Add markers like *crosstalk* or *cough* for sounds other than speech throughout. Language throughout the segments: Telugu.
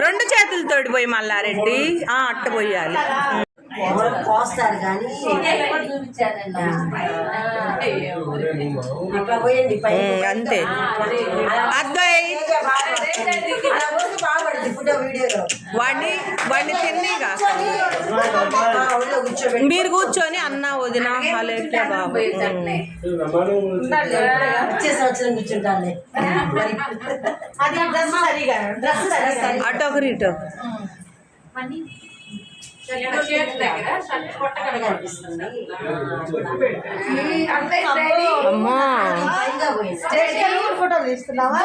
రెండు చేతులతోటి పోయి మల్లారెడ్డి. ఆ, అట్ట పోయాలి. పోస్తారు కానీ అట్లా పోయండి అంతే. బాగుపడుతుంది ఫోటో వీడియోలో. వాడిని వాడిని తిన్నీగా మీరు కూర్చొని అన్న వదిన హలేట్లే బాబు. వచ్చే సంవత్సరం అటు ఒకరు ఇటు. ఫోటో తీస్తున్నావా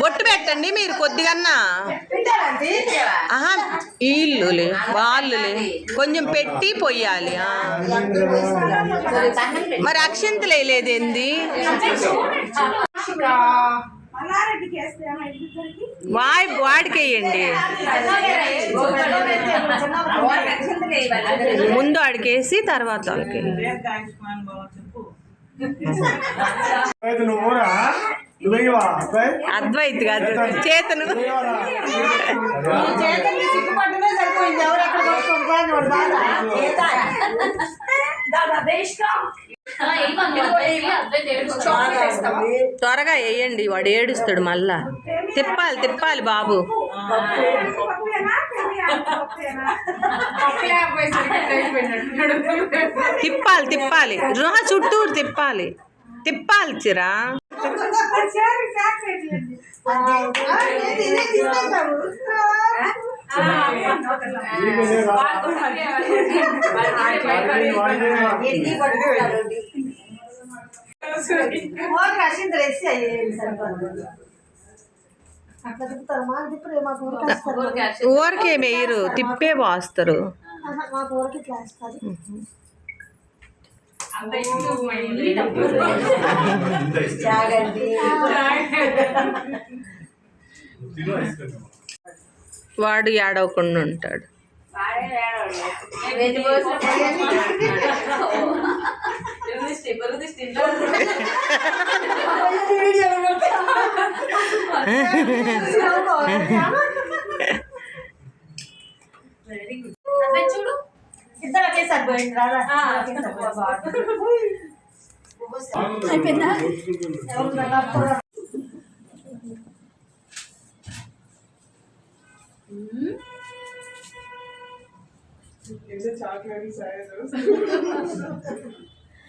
బొట్టు పెట్టండి మీరు కొద్దిగన్నా. ఆహా వీళ్ళులే వాళ్ళులే. కొంచెం పెట్టి పొయ్యాలి మరి అక్షింతలు వేయలేదేంది? వాయ్ వాడికి వేయండి ముందు ఆడికేసి తర్వాత అద్వైత్ కాదు. చేతను. సిగ్గుపట్టునే త్వరగా వేయండి వాడు ఏడుస్తాడు మళ్ళా. తిప్పాలి తిప్పాలి బాబు. తిప్పాలి తిప్పాలి. రుహ చుట్టూరు తిప్పాలి. తిప్పాలి చిరా. ఊరికి వేయరు తిప్పే వస్తారు. జాగండి వాడు ఏడవకుండా ఉంటాడు. *laughs* ఇద్దరు ఒకేసారి పోయింది రాదా అయిపోయిందా కొంచెం పెట్టి నీట్గా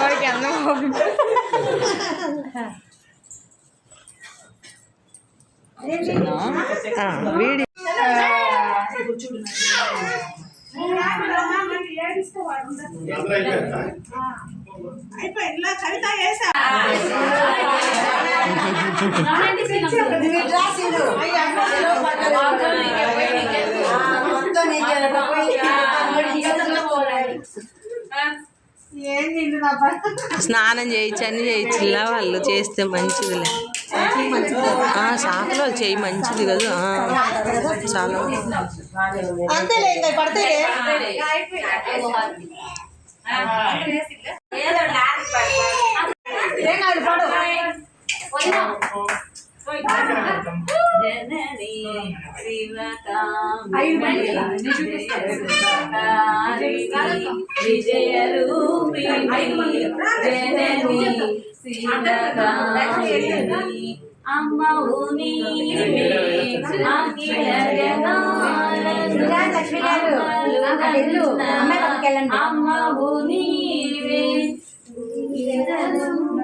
వాడికి అన్నం వీడి రాసిండు మొత్తం నీకే ఏం తింటు స్నానం చేయొచ్చు అన్ని చేయొచ్చులా వాళ్ళు. చేస్తే మంచిదిలే. ఆ, సాకులో చేయి మంచిది కదా. ఆ, చాలా. పడితే పడు జనని శివగామి అమ్మవు నీవే అఖిల జగాలను అమ్మవు నీవే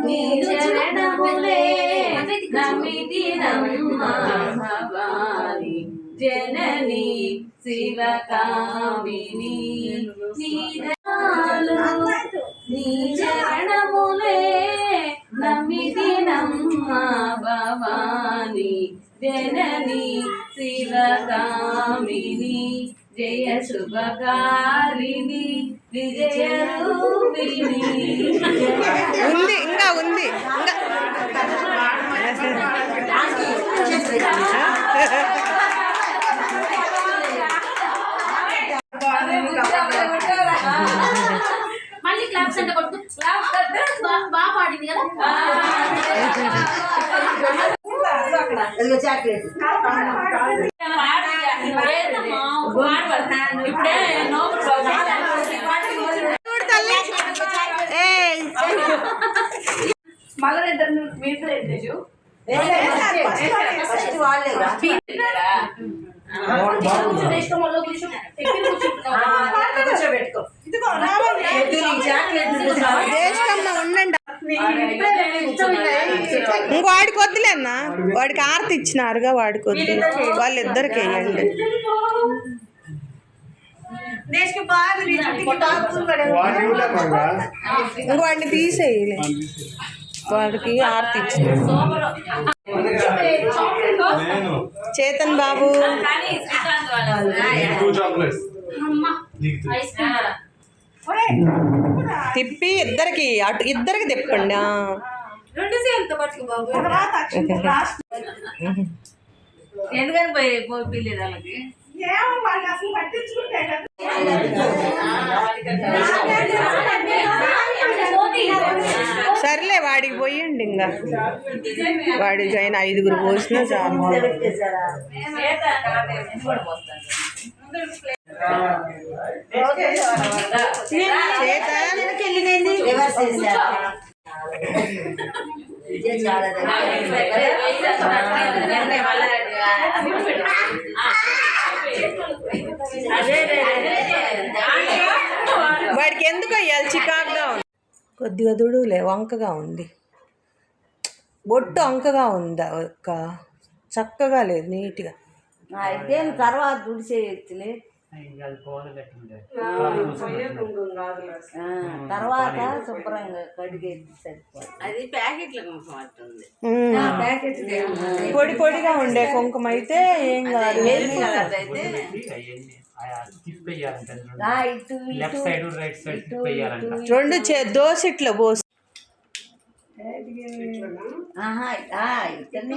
నీ చరణములే నమిదినమ్మ భవాని జనని శివకామిని నీదాలు నీ చరణములే నమిదినమ్మ భవాని జనని శివకామిని జయ శుభకారిణి విజయ రూపిణి. అదిగో చాక్లెట్ ఇప్పుడే నోబుల్ చూడు తల్లి ఏయ్ ఫస్ట్ వాళ్ళేగా కూర్చోబెట్టుకో వద్దు, నీకు చాక్లెట్ అన్న వాడికి ఆరతి ఇచ్చినారుగా వాడికి వద్దు వాళ్ళిద్దరికి వేయండి. ఇంకో వాడిని తీసేయలే. వాడికి ఆరతి ఇచ్చిన. నేను. చేతన్ బాబు. కానీ శ్రీకాంత్ వాళ్ళ టూ చాక్లెట్స్ ఐస్ క్రీమ్. తిప్పి ఇద్దరికి అటు ఇద్దరికి తిప్పండి. రెండు సేవలతో పట్టుకు బాబు. ఎందుకని పోయి వాళ్ళకి? సర్లే వాడికి పోయండి ఇంకా. వాడికి అయిన ఐదుగురు పోసినా చాలు. పెట్టేశారా? చాలా వాడికి ఎందుకు అయ్యాలి చికాకుగా ఉంది. కొద్దిగా దుడులే వంకగా ఉంది. బొట్టు వంకగా ఉందా ఒక్క చక్కగా లేదు నీట్గా. అయితే తర్వాత దుడిచేయచ్చులే. తర్వాత శుభ్రంగా కడిగేది అది ప్యాకెట్ల కుంకుమ. పొడి పొడిగా ఉండే కుంకుమ అయితే ఏం కాదు. ఆ, ఇటు లెఫ్ట్ సైడ్ రైట్ సైడ్ తిప్పేయాలంట రెండు చే దోసిట్లో పోసి.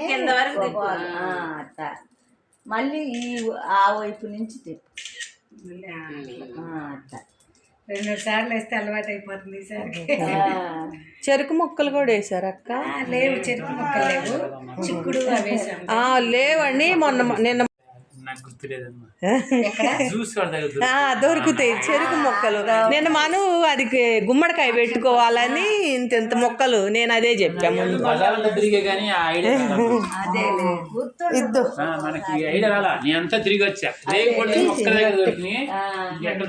కింద వరకు తిప్పు. మళ్ళీ ఈ ఆ వైపు నుంచి తిప్పు రెండు సార్లు వేస్తే అలవాటు అయిపోతుంది ఈసారి ఆ, చెరుకు ముక్కలు కూడా వేసారు అక్క? లేవు చెరుకు ముక్కలు లేవు. చిక్కుడు అవి లేవండి. మొన్న నిన్న దొరుకుతాయి. చెరుకు మొక్కలు. నేను మను అది గుమ్మడికాయ పెట్టుకోవాలని ఇంత ఇంత మొక్కలు నేను అదే చెప్పా ముందు. బజార్లో తిరిగే కానీ ఆ ఐడియా రాలా. అదేలే గుర్తు ఇద్దు. ఆ, మనకి ఐడియా రాలా? నేను అంతా తిరిగి వచ్చా. ఒక్క దగ్గర దొరికినాయి. ఎక్కడ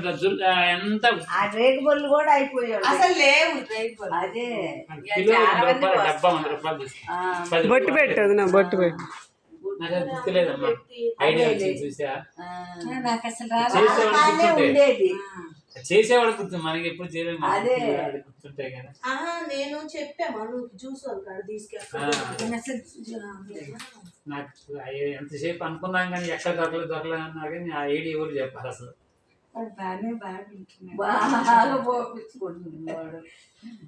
ఎంత ఆ రేగు బొల్లు కూడా అయిపోయాడు అసలు లేవు. వంద రూపాయలు డబ్బా వంద రూపాయలు తీసుకున్నా. పది బొట్టు. పెట్టదు నా బొట్టు పెట్టు. నాకు గుర్తులేదమ్మా. ఐడియా వచ్చింది చూసా? ఆ, నాకు అసలు చేసేవాడు ఉండేది. మనకి ఎప్పుడు చేయలేదు గుర్తుంటాయి కదా. నేను చెప్పా మను జ్యూస్ నాకు ఎంతసేపు అనుకున్నాం కానీ ఎక్కడ దొరకలేదు దొరకలేదు అన్నా కానీ ఆ ఐడియా ఎవరు చెప్పాలి అసలు? వాడు బాగానే బాగా బాగా పోపించుకుంటుంది వాడు మానేలే నేను కాదమ్మా, ఒకసారి చేసి చెప్పమ్మా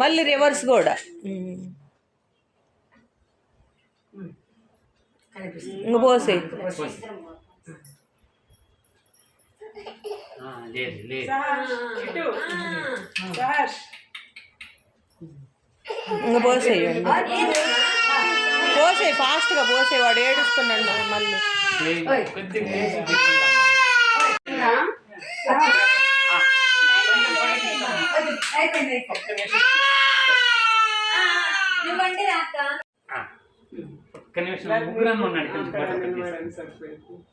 మళ్ళీ రివర్స్ కూడా. ఇంక పోసే ఇంక పోసేయండి పోసే ఫాస్ట్గా పోసే వాడు ఏడుస్తున్నాడు మళ్ళీ లేదు. కొద్దిగా వేసి తిప్పండి అమ్మా. ఆ, కొంచెం పైకి నిమిషం. నువ్వండి ఆ, ఒక్క నిమిషం ముగ్గురు ఉన్నాడు కొంచెం.